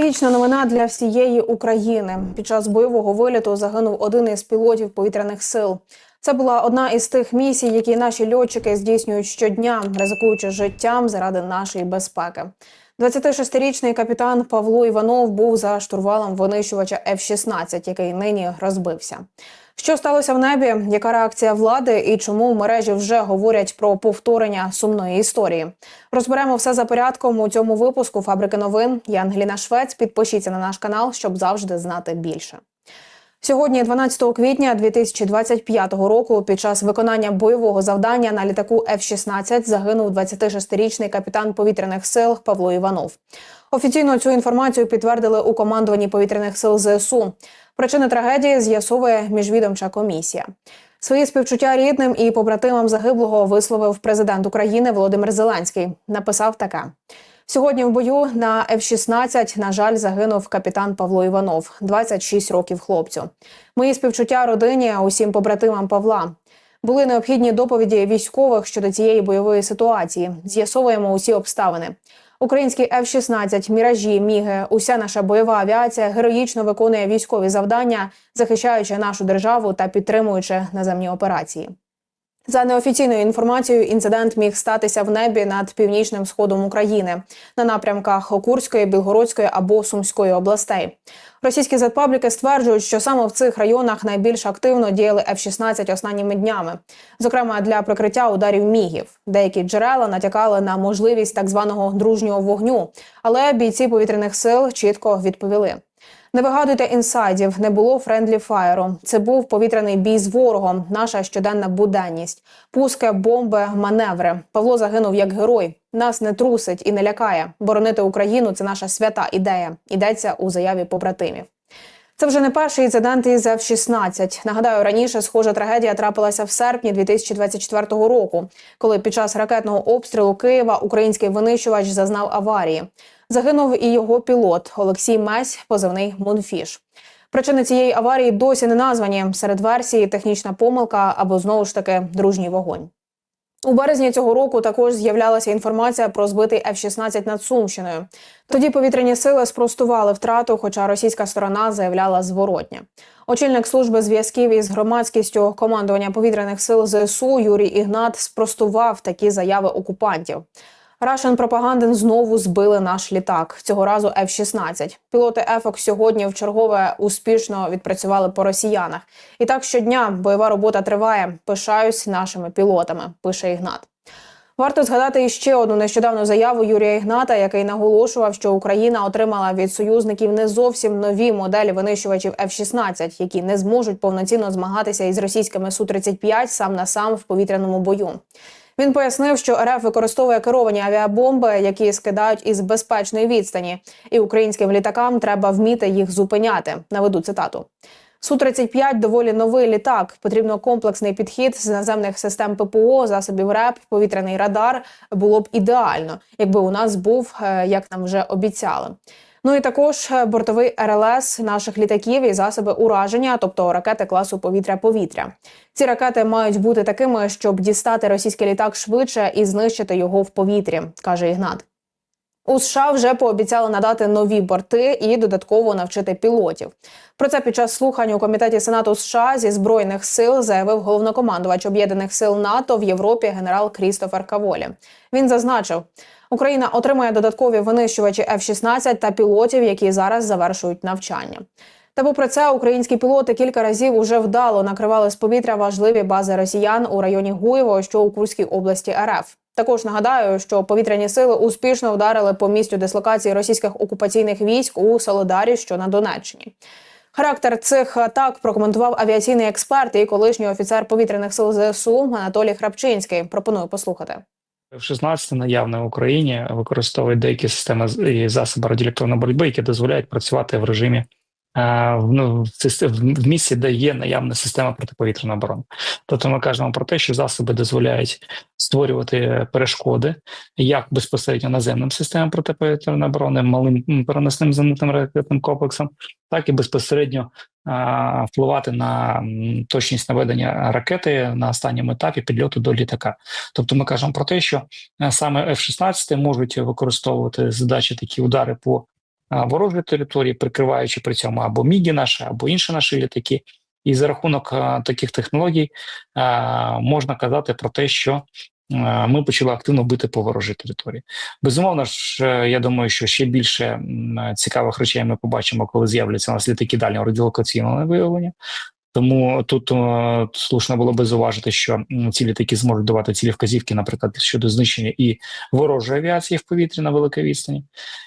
Трагічна новина для всієї України. Під час бойового виліту загинув один із пілотів повітряних сил. Це була одна із тих місій, які наші льотчики здійснюють щодня, ризикуючи життям заради нашої безпеки. 26-річний капітан Павло Іванов був за штурвалом винищувача F-16, який нині розбився. Що сталося в небі? Яка реакція влади і чому в мережі вже говорять про повторення сумної історії? Розберемо все за порядком у цьому випуску фабрики новин. Я Ангеліна Швець. Підпишіться на наш канал, щоб завжди знати більше. Сьогодні, 12 квітня 2025 року, під час виконання бойового завдання на літаку F-16 загинув 26-річний капітан повітряних сил Павло Іванов. Офіційно цю інформацію підтвердили у командуванні повітряних сил ЗСУ. Причини трагедії з'ясовує міжвідомча комісія. Свої співчуття рідним і побратимам загиблого висловив президент України Володимир Зеленський. Написав таке. Сьогодні в бою на F-16, на жаль, загинув капітан Павло Іванов, 26 років хлопцю. Мої співчуття родині, усім побратимам Павла. Були необхідні доповіді військових щодо цієї бойової ситуації. З'ясовуємо усі обставини. Український F-16, міражі, міги, уся наша бойова авіація героїчно виконує військові завдання, захищаючи нашу державу та підтримуючи наземні операції. За неофіційною інформацією, інцидент міг статися в небі над північним сходом України на напрямках Курської, Білгородської або Сумської областей. Російські зетпабліки стверджують, що саме в цих районах найбільш активно діяли F-16 останніми днями, зокрема для прикриття ударів мігів. Деякі джерела натякали на можливість так званого дружнього вогню, але бійці повітряних сил чітко відповіли. Не вигадуйте інсайдів, не було френдлі фаєру. Це був повітряний бій з ворогом, наша щоденна буденність, пуски, бомби, маневри. Павло загинув як герой. Нас не трусить і не лякає. Боронити Україну це наша свята ідея. Йдеться у заяві побратимів. Це вже не перший інцидент із F-16. Нагадаю, раніше схожа трагедія трапилася в серпні 2024 року, коли під час ракетного обстрілу Києва український винищувач зазнав аварії. Загинув і його пілот Олексій Месь, позивний Монфіш. Причини цієї аварії досі не названі. Серед версій технічна помилка або знову ж таки дружній вогонь. У березні цього року також з'являлася інформація про збитий F-16 над Сумщиною. Тоді повітряні сили спростували втрату, хоча російська сторона заявляла зворотня. Очільник служби зв'язків із громадськістю командування повітряних сил ЗСУ Юрій Ігнат спростував такі заяви окупантів. Russian Пропагандин знову збили наш літак. Цього разу F-16. Пілоти ЕФОК сьогодні в чергове успішно відпрацювали по росіянах. І так щодня бойова робота триває. Пишаюсь нашими пілотами. Пише Ігнат. Варто згадати іще одну нещодавну заяву Юрія Ігната, який наголошував, що Україна отримала від союзників не зовсім нові моделі винищувачів F-16, які не зможуть повноцінно змагатися із російськими су 35 сам на сам в повітряному бою. Він пояснив, що РФ використовує керовані авіабомби, які скидають із безпечної відстані, і українським літакам треба вміти їх зупиняти. Наведу цитату. су 35 доволі новий літак. Потрібно комплексний підхід з наземних систем ППО, засобів РЕП, повітряний радар було б ідеально, якби у нас був, е, як нам вже обіцяли. Ну і також бортовий РЛС наших літаків і засоби ураження, тобто ракети класу повітря-повітря. Ці ракети мають бути такими, щоб дістати російський літак швидше і знищити його в повітрі, каже Ігнат. У США вже пообіцяли надати нові борти і додатково навчити пілотів. Про це під час слухань у комітеті Сенату США зі збройних сил заявив головнокомандувач об'єднаних сил НАТО в Європі генерал Крістофер Каволі. Він зазначив, Україна отримає додаткові винищувачі F-16 та пілотів, які зараз завершують навчання. Та попри це, українські пілоти кілька разів уже вдало накривали з повітря важливі бази росіян у районі Гуєво, що у Курській області РФ. Також нагадаю, що повітряні сили успішно вдарили по місцю дислокації російських окупаційних військ у Солодарі, що на Донеччині. Характер цих атак прокоментував авіаційний експерт і колишній офіцер повітряних сил ЗСУ Анатолій Храпчинський. Пропоную послухати. В 16 наявно в Україні використовують деякі системи і засоби радіоелектронної боротьби, які дозволяють працювати в режимі в місці, де є наявна система протиповітряної оборони. Тобто ми кажемо про те, що засоби дозволяють створювати перешкоди як безпосередньо наземним системам протиповітряної оборони, малим переносним зенитним ракетним комплексом, так і безпосередньо впливати на точність наведення ракети на останньому етапі підльоту до літака. Тобто, ми кажемо про те, що саме F-16 можуть використовувати задачі такі удари по ворожої території, прикриваючи при цьому або міді наші, або інші наші літаки. І за рахунок таких технологій можна казати про те, що ми почали активно бити по ворожій території. Безумовно ж, е, я думаю, що ще більше цікавих речей ми побачимо, коли з'являться у нас літаки дальнього радіолокаційного виявлення. Тому тут е, слушно було би зауважити, що ці літаки зможуть давати цілі вказівки, наприклад, щодо знищення і ворожої авіації в повітрі на великій відстані.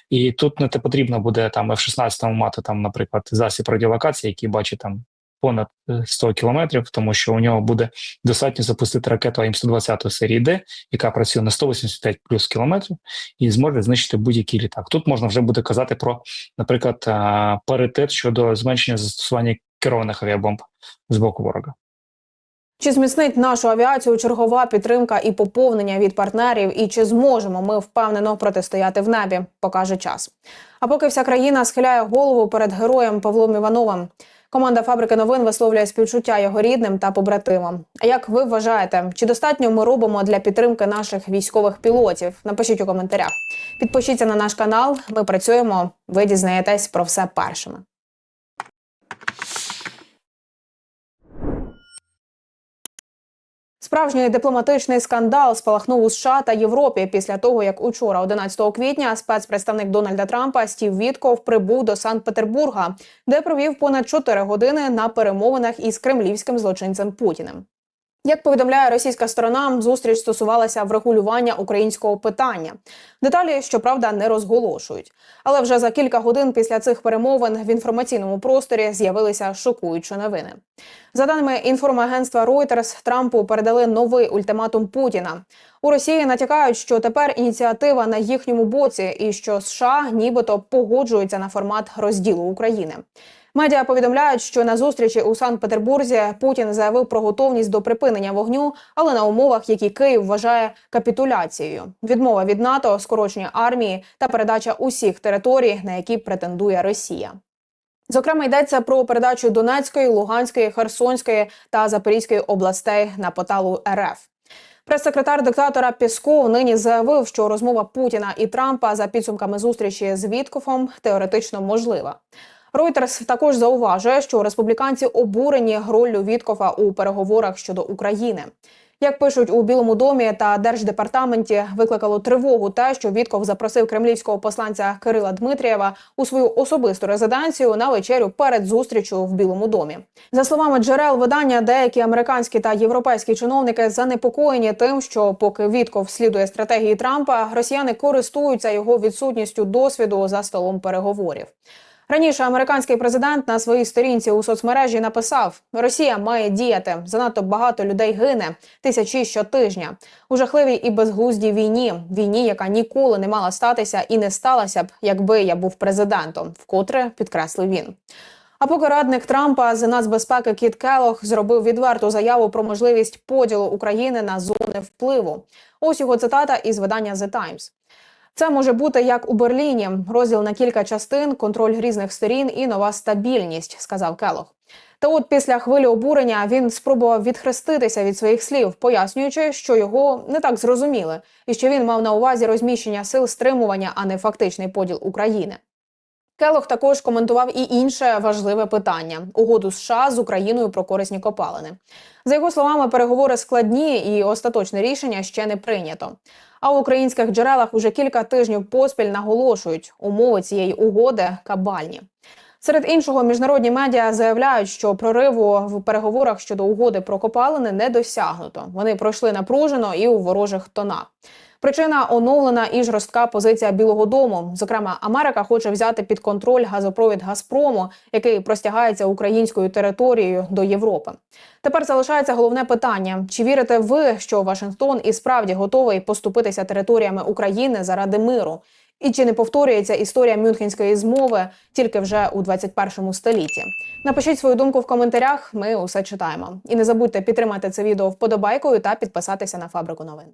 І тут не те потрібно буде там F-16 мати там, наприклад, засіб радіолокації, який бачить там понад е, 100 кілометрів, тому що у нього буде достатньо запустити ракету АІМ-120 серії Д, яка працює на 185 плюс кілометрів, і зможе знищити будь-який літак. Тут можна вже буде казати про, наприклад, е, паритет щодо зменшення застосування керованих авіабомб з боку ворога. Чи зміцнить нашу авіацію чергова підтримка і поповнення від партнерів? І чи зможемо ми впевнено протистояти в небі? Покаже час. А поки вся країна схиляє голову перед героєм Павлом Івановим. Команда фабрики новин висловлює співчуття його рідним та побратимам. А як ви вважаєте, чи достатньо ми робимо для підтримки наших військових пілотів? Напишіть у коментарях. Підпишіться на наш канал. Ми працюємо. Ви дізнаєтесь про все першими. Справжній дипломатичний скандал спалахнув у США та Європі після того, як учора, 11 квітня, спецпредставник Дональда Трампа Стів Вітков прибув до Санкт-Петербурга, де провів понад 4 години на перемовинах із кремлівським злочинцем Путіним. Як повідомляє російська сторона, зустріч стосувалася врегулювання українського питання. Деталі, щоправда, не розголошують. Але вже за кілька годин після цих перемовин в інформаційному просторі з'явилися шокуючі новини. За даними інформагентства Reuters, Трампу передали новий ультиматум Путіна. У Росії натякають, що тепер ініціатива на їхньому боці, і що США нібито погоджуються на формат розділу України. Медіа повідомляють, що на зустрічі у Санкт-Петербурзі Путін заявив про готовність до припинення вогню, але на умовах, які Київ вважає капітуляцією. Відмова від НАТО, скорочення армії та передача усіх територій, на які претендує Росія. Зокрема, йдеться про передачу Донецької, Луганської, Херсонської та Запорізької областей на поталу РФ. Прес-секретар диктатора Пісков нині заявив, що розмова Путіна і Трампа за підсумками зустрічі з Віткофом теоретично можлива. Reuters також зауважує, що республіканці обурені роллю Віткофа у переговорах щодо України. Як пишуть у Білому домі та держдепартаменті, викликало тривогу те, що Вітков запросив кремлівського посланця Кирила Дмитрієва у свою особисту резиденцію на вечерю перед зустрічю в Білому домі. За словами джерел видання, деякі американські та європейські чиновники занепокоєні тим, що поки Вітков слідує стратегії Трампа, росіяни користуються його відсутністю досвіду за столом переговорів. Раніше американський президент на своїй сторінці у соцмережі написав: Росія має діяти. Занадто багато людей гине, тисячі щотижня у жахливій і безглуздій війні. Війні, яка ніколи не мала статися і не сталася б, якби я був президентом, вкотре підкреслив він. А поки радник Трампа з нацбезпеки Кіт Келох зробив відверту заяву про можливість поділу України на зони впливу. Ось його цитата із видання The Times. Це може бути як у Берліні: розділ на кілька частин, контроль різних сторін і нова стабільність, сказав Келох. Та от після хвилі обурення він спробував відхреститися від своїх слів, пояснюючи, що його не так зрозуміли, і що він мав на увазі розміщення сил стримування, а не фактичний поділ України. Келох також коментував і інше важливе питання угоду США з Україною про корисні копалини. За його словами, переговори складні і остаточне рішення ще не прийнято. А в українських джерелах уже кілька тижнів поспіль наголошують, умови цієї угоди кабальні. Серед іншого, міжнародні медіа заявляють, що прориву в переговорах щодо угоди про копалини не досягнуто. Вони пройшли напружено і у ворожих тонах. Причина оновлена і жорстка позиція Білого Дому. Зокрема, Америка хоче взяти під контроль газопровід Газпрому, який простягається українською територією до Європи. Тепер залишається головне питання: чи вірите ви, що Вашингтон і справді готовий поступитися територіями України заради миру? І чи не повторюється історія Мюнхенської змови тільки вже у 21 столітті? Напишіть свою думку в коментарях. Ми усе читаємо. І не забудьте підтримати це відео вподобайкою та підписатися на фабрику новин.